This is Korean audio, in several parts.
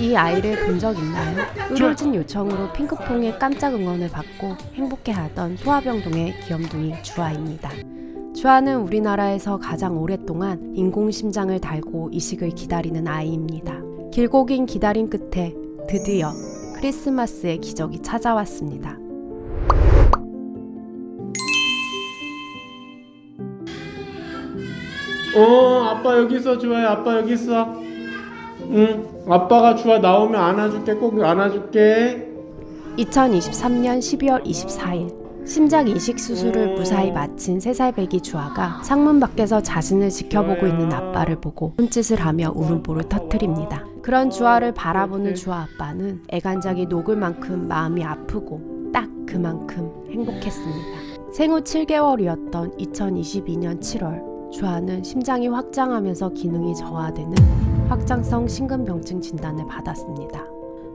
이 아이를 본 적 있나요? 의료진 요청으로 핑크퐁의 깜짝 응원을 받고 행복해하던 소아병동의 귀염둥이 주아입니다. 주아는 우리나라에서 가장 오랫동안 인공심장을 달고 이식을 기다리는 아이입니다. 길고 긴 기다림 끝에 드디어 크리스마스의 기적이 찾아왔습니다. 어 아빠 여기 있어 주아야 아빠 여기 있어 응 아빠가 주아 나오면 안아줄게 꼭 안아줄게 2023년 12월 24일 심장 이식 수술을 무사히 마친 3살 배기 주아가 창문 밖에서 자신을 지켜보고 있는 아빠를 보고 손짓을 하며 울음보를 터뜨립니다. 그런 주아를 바라보는 주아 아빠는 애간장이 녹을 만큼 마음이 아프고 딱 그만큼 행복했습니다. 생후 7개월이었던 2022년 7월 주아는 심장이 확장하면서 기능이 저하되는 확장성 심근병증 진단을 받았습니다.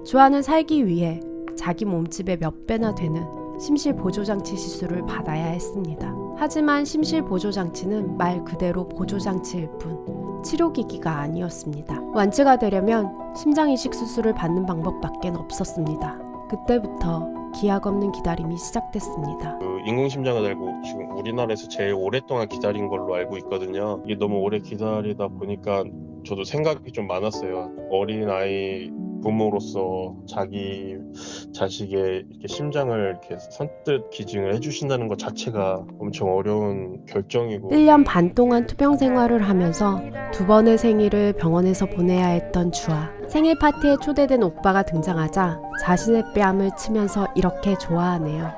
주아는 살기 위해 자기 몸집의 몇 배나 되는 심실 보조장치 시술을 받아야 했습니다. 하지만 심실 보조장치는 말 그대로 보조장치일 뿐 치료기기가 아니었습니다. 완치가 되려면 심장 이식 수술을 받는 방법밖에 없었습니다. 그때부터 기약 없는 기다림이 시작됐습니다. 그 인공심장을 달고 지금 우리나라에서 제일 오랫동안 기다린 걸로 알고 있거든요. 이게 너무 오래 기다리다 보니까 저도 생각이 좀 많았어요. 어린 아이 부모로서 자기 자식의 이렇게 심장을 이렇게 선뜻 기증을 해주신다는 것 자체가 엄청 어려운 결정이고 1년 반 동안 투병 생활을 하면서 두 번의 생일을 병원에서 보내야 했던 주아. 생일 파티에 초대된 오빠가 등장하자 자신의 뺨을 치면서 이렇게 좋아하네요.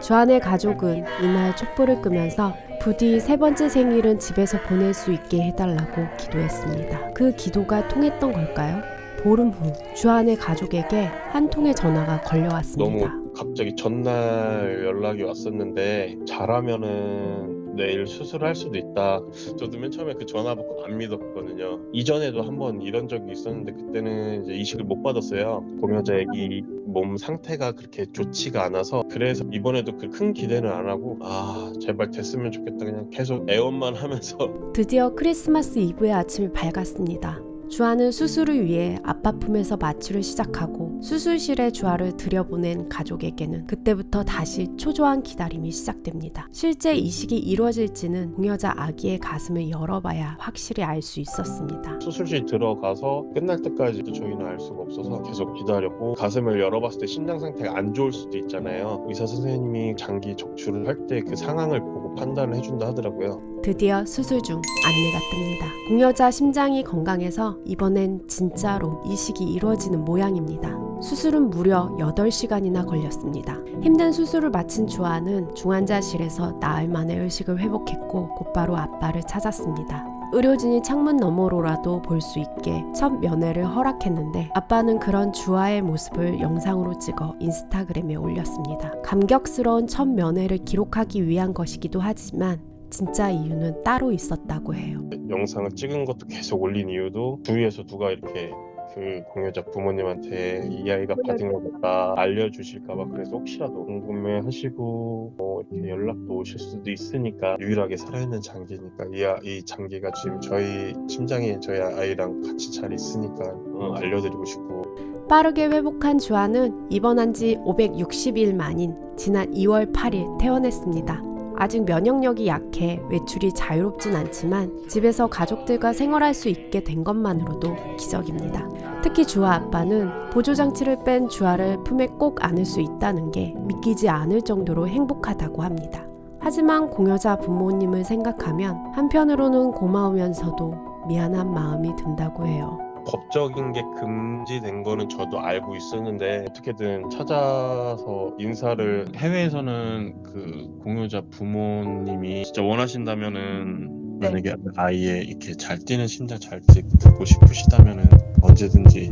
주안의 가족은 이날 촛불을 끄면서 부디 세 번째 생일은 집에서 보낼 수 있게 해달라고 기도했습니다. 그 기도가 통했던 걸까요? 보름 후 주안의 가족에게 한 통의 전화가 걸려왔습니다. 너무 갑자기 전날 연락이 왔었는데 잘하면은 내일 수술할 수도 있다. 저도 맨 처음에 그 전화 받고 안 믿었거든요. 이전에도 한번 이런 적이 있었는데 그때는 이제 이식을 못 받았어요. 공여자 애기 몸 상태가 그렇게 좋지가 않아서 그래서 이번에도 그 큰 기대는 안 하고 아 제발 됐으면 좋겠다 그냥 계속 애원만 하면서 드디어 크리스마스 이브의 아침이 밝았습니다. 주아는 수술을 위해 아빠 품에서 마취를 시작하고 수술실에 주아를 들여보낸 가족에게는 그때부터 다시 초조한 기다림이 시작됩니다. 실제 이식이 이루어질지는 공여자 아기의 가슴을 열어봐야 확실히 알 수 있었습니다. 수술실 들어가서 끝날 때까지도 저희는 알 수가 없어서 계속 기다렸고 가슴을 열어봤을 때 심장 상태가 안 좋을 수도 있잖아요. 의사 선생님이 장기 적출을 할 때 그 상황을 보고 판단을 해준다 하더라고요. 드디어 수술 중 안내가 뜹니다. 공여자 심장이 건강해서 이번엔 진짜로 이식이 이루어지는 모양입니다. 수술은 무려 8시간이나 걸렸습니다. 힘든 수술을 마친 주아는 중환자실에서 나흘 만에 의식을 회복했고 곧바로 아빠를 찾았습니다. 의료진이 창문 너머로라도 볼 수 있게 첫 면회를 허락했는데 아빠는 그런 주아의 모습을 영상으로 찍어 인스타그램에 올렸습니다. 감격스러운 첫 면회를 기록하기 위한 것이기도 하지만 진짜 이유는 따로 있었다고 해요. 영상을 찍은 것도 계속 올린 이유도 주위에서 누가 이렇게 그 공여자 부모님한테 이 아이가 받은 거다 알려주실까봐 그래서 혹시라도 궁금해하시고 뭐 이렇게 연락도 오실 수도 있으니까 유일하게 살아있는 장기니까 이, 아, 이 장기가 지금 저희 심장에 저희 아이랑 같이 잘 있으니까 어, 알려드리고 싶고 빠르게 회복한 주아는 입원한 지 560일 만인 지난 2월 8일 퇴원했습니다. 아직 면역력이 약해 외출이 자유롭진 않지만 집에서 가족들과 생활할 수 있게 된 것만으로도 기적입니다. 특히 주아 아빠는 보조장치를 뺀 주아를 품에 꼭 안을 수 있다는 게 믿기지 않을 정도로 행복하다고 합니다. 하지만 공여자 부모님을 생각하면 한편으로는 고마우면서도 미안한 마음이 든다고 해요. 법적인 게 금지된 거는 저도 알고 있었는데 어떻게든 찾아서 인사를 해외에서는 그 공유자 부모님이 진짜 원하신다면은 네. 만약에 아이의 이렇게 잘 뛰는 심장 잘 뛰- 듣고 싶으시다면은 언제든지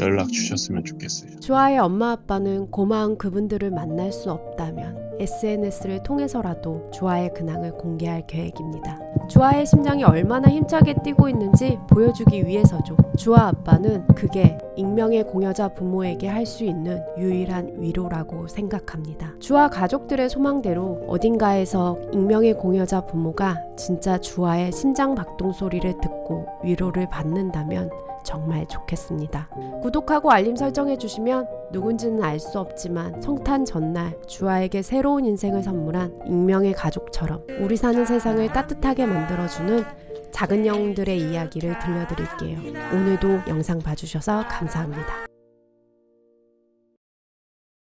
연락 주셨으면 좋겠어요. 주아의 엄마 아빠는 고마운 그분들을 만날 수 없다면 SNS를 통해서라도 주아의 근황을 공개할 계획입니다. 주아의 심장이 얼마나 힘차게 뛰고 있는지 보여주기 위해서죠. 주아 아빠는 그게 익명의 공여자 부모에게 할 수 있는 유일한 위로라고 생각합니다. 주아 가족들의 소망대로 어딘가에서 익명의 공여자 부모가 진짜 주아의 심장 박동 소리를 듣고 위로를 받는다면 정말 좋겠습니다. 구독하고 알림 설정해 주시면 누군지는 알 수 없지만 성탄 전날 주아에게 새로운 인생을 선물한 익명의 가족처럼 우리 사는 세상을 따뜻하게 만들어주는 작은 영웅들의 이야기를 들려드릴게요. 오늘도 영상 봐주셔서 감사합니다.